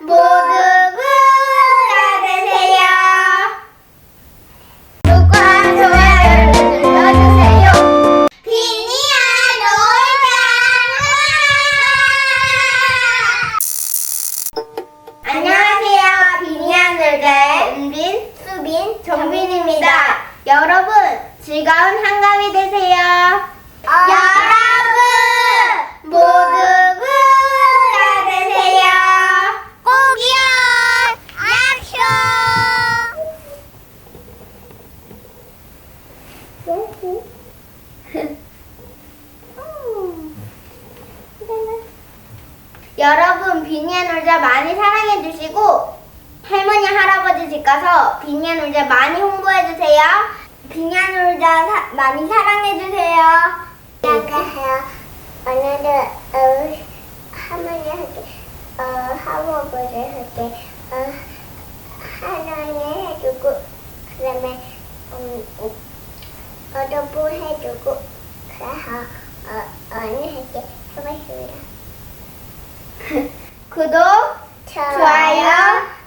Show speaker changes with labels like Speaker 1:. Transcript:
Speaker 1: 모두 부자 되세요. 구독과 좋아요를 눌러주세요. 비니야 놀자. 안녕하세요. 비니야 놀자의 은빈, 수빈, 정빈입니다. 여러분 즐거운 한가위 되세요. 여 여러분 비니의 놀자 많이 사랑해 주시고 할머니 할아버지 집 가서 비니의 놀자 많이 홍보해 주세요. 비니의 놀자 사- 많이 사랑해 주세요.
Speaker 2: 안녕하세요. 오늘은 어, 할머니한테 어, 할아버지한테 어, 하나님 해주고 그다음에 음, 음, 어도부 해주고 그래서 어, 언니한테 해봤습니다.
Speaker 1: 구독, 좋아요